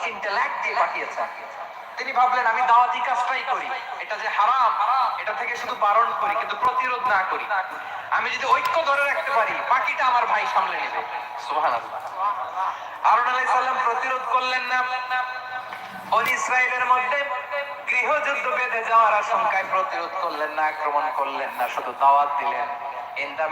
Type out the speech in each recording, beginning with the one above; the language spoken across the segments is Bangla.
দিয়ে পাঠিয়েছেন। তিনি ভাবলেন, আমি দাওয়াতি কাজটাই করি। এটা যে হারাম, এটা থেকে শুধু বারণ করি, কিন্তু প্রতিরোধ না করি। আমি যদি ঐক্য ধরে রাখতে পারি, বাকিটা আমার ভাই সামলে নেবে। হারুন আলাইহিস প্রতিরোধ করলেন না। বনি ইসরায়েলের মধ্যে গৃহযুদ্ধ বেঁধে যাওয়ার আশঙ্কায় প্রতিরোধ করলেন না, আক্রমণ করলেন না, শুধু দাওয়াত দিলেন। ইন দা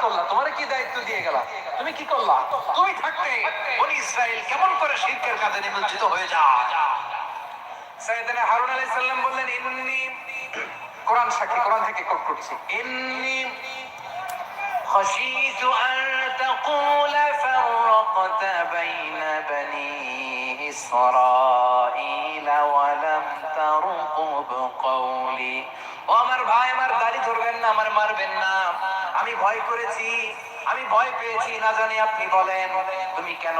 করলা? তোমার কি দায়িত্ব দিয়ে গেলা? তুমি কি করলা? তুমি থাকতে ইসরায়েল কেমন করে শিরকের কাজে নিমজ্জিত হয়ে যায় সাইয়েদনা হারুন আলাইহিস সালাম বললেন ইন্নী কোরআন সাক্ষী কোরআন থেকে কোট করছি ইন্নী خشيت أن تقول فرقت بين بني إسرائيل ولم ترقب قولي ও আমার ভাই আমার দাড়ি ধরবেন না আমার মারবেন না আমি ভয় করেছি আমি ভয় পেয়েছি না জানি আপনি বলেন তুমি কেন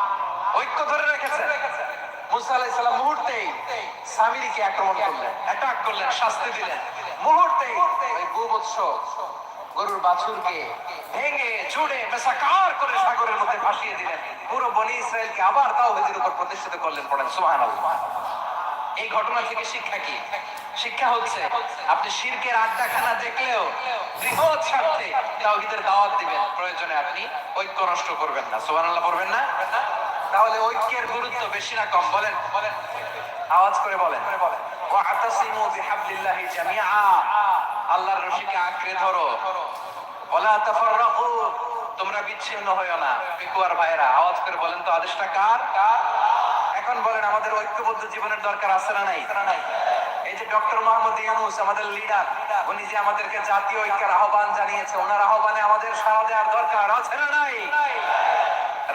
ঐক্য ধরে মুসা মুহূর্তেই আক্রমণ করলেন অ্যাটাক করলেন, শাস্তি দিলেন। মুহূর্তেই ওই গোবৎস গরুর বাছুরকে ভেঙে করে সাগরের মধ্যে দিলেন। পুরো বনি ইসরায়েলকে আবার উপর প্রতিষ্ঠিত করলেন পড়েন। সুবহানাল্লাহ। এই ঘটনা থেকে শিক্ষা কি? শিক্ষা হচ্ছে, আপনি শিরকের আড্ডাখানা দেখলেও বৃহৎ স্বার্থে তাওহীদের দাওয়াত দিবেন। প্রয়োজনে আপনি ঐক্য নষ্ট করবেন না। সুবহানাল্লাহ, পড়বেন না? তাহলে ঐক্যের গুরুত্ব বেশি না কম, বলেন। বলেন আওয়াজ করে বলেন। ওয়াতাসিমু বিহাবলিল্লাহি জামিআ। আল্লাহর রশিকে আঁকড়ে ধরো। ওয়ালা তাফাররাকু। তোমরা বিচ্ছিন্ন না ভাইরা আওয়াজ করে বলেন তো, আদেশটা কার? এখন বলেন, আমাদের ঐক্যবদ্ধ জীবনের দরকার আছে না নাই? এই যে ডক্টর মোহাম্মদ ইউনুস, আমাদের লিডার, উনি যে আমাদেরকে জাতীয় ঐক্যের আহ্বান জানিয়েছে, ওনার আহ্বানে আমাদের সাড়া দেওয়ার দরকার আছে না নাই?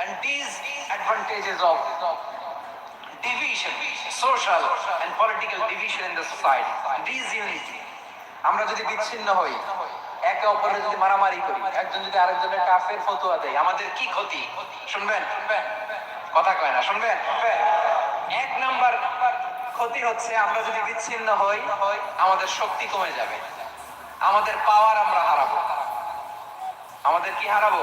And these advantages of division, social and political division in the society. Disunity আমরা যদি বিচ্ছিন্ন হই, একে অপরের যদি মারামারি করি, একজন যদি আরেকজনের কাফের ফতোয়া দেয়, আমাদের কি ক্ষতি? শুনবেন? কথা কয় না, শুনবেন? এক নাম্বার ক্ষতি হচ্ছে আমরা যদি বিচ্ছিন্ন হই, আমাদের শক্তি কমে যাবে। আমাদের পাওয়ার আমরা হারাবো। আমাদের কি হারাবো?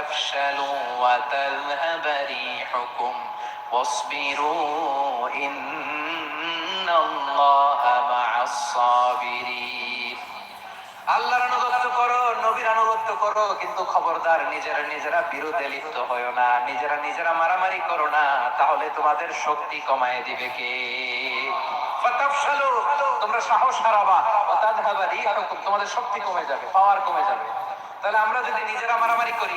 فَتَفْشَلُوا وَتَذْهَبَ رِيحُكُمْ وَاصْبِرُوا إِنَّ اللَّهَ مَعَ الصَّابِرِينَ আল্লাহর আনুগত্য করো নবীর আনুগত্য করো কিন্তু খবরদার নিজেরা নিজেরা বিরোধে লিপ্ত হয়েও না নিজেরা নিজেরা মারামারি করো না তাহলে তোমাদের শক্তি কমায় দিবে কে ফাতাফশালু, তোমরা সাহস হারাবা ওয়াতাদহাবা রিহুকুম, তোমাদের শক্তি কমে যাবে পাওয়ার কমে যাবে তাহলে আমরা যদি নিজেরা মারামারি করি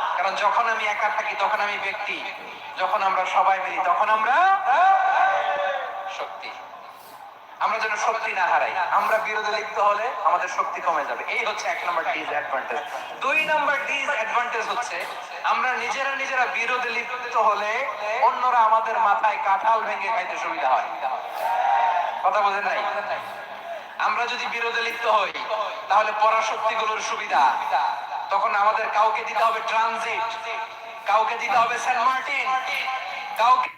কারণ যখন আমি একা থাকি, তখন আমি ব্যক্তি। যখন আমরা সবাই মিলি, তখন আমরা শক্তি। আমরা যেন শক্তি না হারাই। আমরা বিরোধে লিপ্ত হলে আমাদের শক্তি কমে যাবে। এই হচ্ছে এক নম্বর ডিসঅ্যাডভান্টেজ দুই নম্বর ডিসঅ্যাডভান্টেজ হচ্ছে, আমরা নিজেরা নিজেরা বিরোধে লিপ্ত হলে অন্যরা আমাদের মাথায় কাঁঠাল ভেঙে খাইতে সুবিধা হয়। কথা বোঝেন নাই? আমরা যদি বিরোধে লিপ্ত হই, তাহলে পরাশক্তিগুলোর সুবিধা। তখন আমাদের কাউকে দিতে হবে ট্রানজিট কাউকে দিতে হবে সেন্ট মার্টিন কাউকে